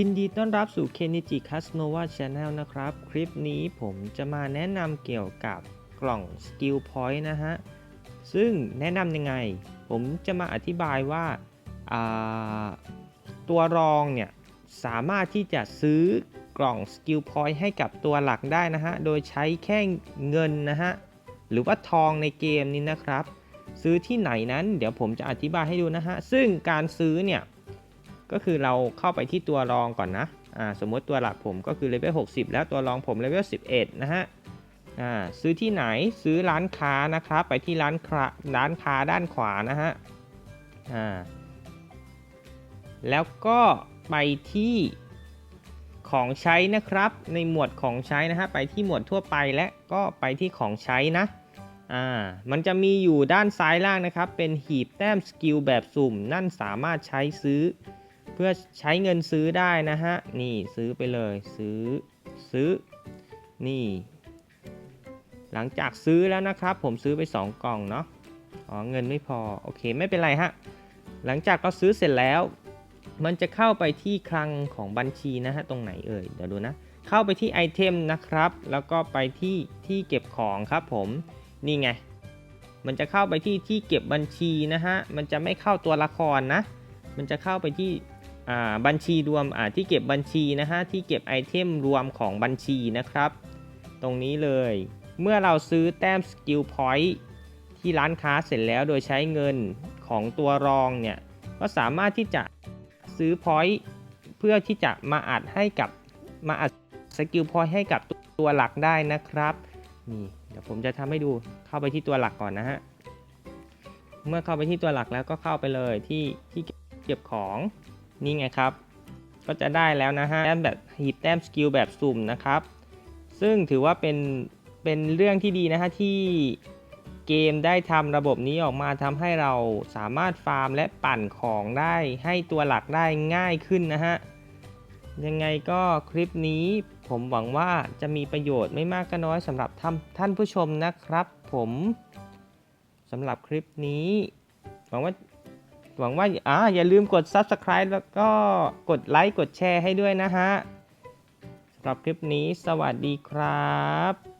ยินดีต้อนรับสู่ Kenichi Casanova Channel นะครับ คลิปนี้ผมจะมาแนะนำเกี่ยวกับกล่อง Skill Point นะฮะ ซึ่งแนะนำยังไง ผมจะมาอธิบายว่าาตัวรองเนี่ย สามารถที่จะซื้อกล่อง Skill Point ให้กับตัวหลักได้นะฮะ โดยใช้แค่เงินนะฮะ หรือว่าทองในเกมนี้นะครับ ซื้อที่ไหนนั้น เดี๋ยวผมจะอธิบายให้ดูนะฮะ ซึ่งการซื้อเนี่ย ก็คือเราเข้าไปที่ตัวรองก่อนนะอ่าสมมติตัวหลักผมก็คือเลเวล60 แล้วตัวรองผมเลเวล11 นะฮะอ่าซื้อที่ไหนซื้อร้านค้านะครับ ไปที่ร้านค้าร้านค้าด้านขวานะฮะอ่าแล้วก็ไปที่ของใช้นะครับ ในหมวดของใช้นะฮะไปที่หมวดทั่วไปและก็ไปที่ของใช้นะอ่ามันจะมีอยู่ด้านซ้ายล่างนะครับ เป็นหีบแต้มสกิลแบบสุ่ม นั่นสามารถใช้ซื้อ เพื่อใช้เงินซื้อได้นะฮะ นี่ซื้อไปเลยซื้อซื้อ นี่ หลังจากซื้อแล้วนะครับ ผมซื้อไป 2 กล่องเนาะ อ๋อเงินไม่พอ โอเคไม่เป็นไรฮะ หลังจากเราซื้อเสร็จแล้ว มันจะเข้าไปที่คลังของบัญชีนะฮะ ตรงไหนเอ่ย เดี๋ยวดูนะ เข้าไปที่ไอเทมนะครับ แล้วก็ไปที่ที่เก็บของครับผม นี่ไง มันจะเข้าไปที่ที่เก็บบัญชีนะฮะ มันจะไม่เข้าตัวละครนะ มันจะเข้าไปที่ บัญชีรวมที่เก็บบัญชีนะฮะที่เก็บไอเทมรวมของบัญชีนะครับ ตรงนี้เลย เมื่อเราซื้อแต้มสกิลพอยต์ที่ร้านค้าเสร็จแล้วโดยใช้เงินของตัวรองเนี่ยก็สามารถที่จะซื้อพอยต์เพื่อที่จะมาอัดให้กับมาอัดสกิลพอยต์ให้กับตัวหลักได้นะครับนี่เดี๋ยวผมจะทำให้ดูเข้าไปที่ตัวหลักก่อนนะฮะเมื่อเข้าไปที่ตัวหลักแล้วก็เข้าไปเลยที่ที่เก็บของ นี่ไงครับ ก็จะได้แล้วนะฮะแต้มแบบหีบแต้มสกิลแบบสุ่มนะครับ ซึ่งถือว่าเป็นเป็นเรื่องที่ดีนะฮะที่เกมได้ทำระบบนี้ออกมาทำให้เราสามารถฟาร์มและปั่นของได้ให้ตัวหลักได้ง่ายขึ้นนะฮะ ยังไงก็คลิปนี้ผมหวังว่าจะมีประโยชน์ไม่มากก็น้อยสำหรับท่านท่านผู้ชมนะครับผมสำหรับคลิปนี้ หวังว่า หวังว่าอ่าอย่าลืมกด Subscribe แล้วก็กดไลค์กดแชร์ให้ด้วยนะฮะสำหรับคลิปนี้สวัสดีครับ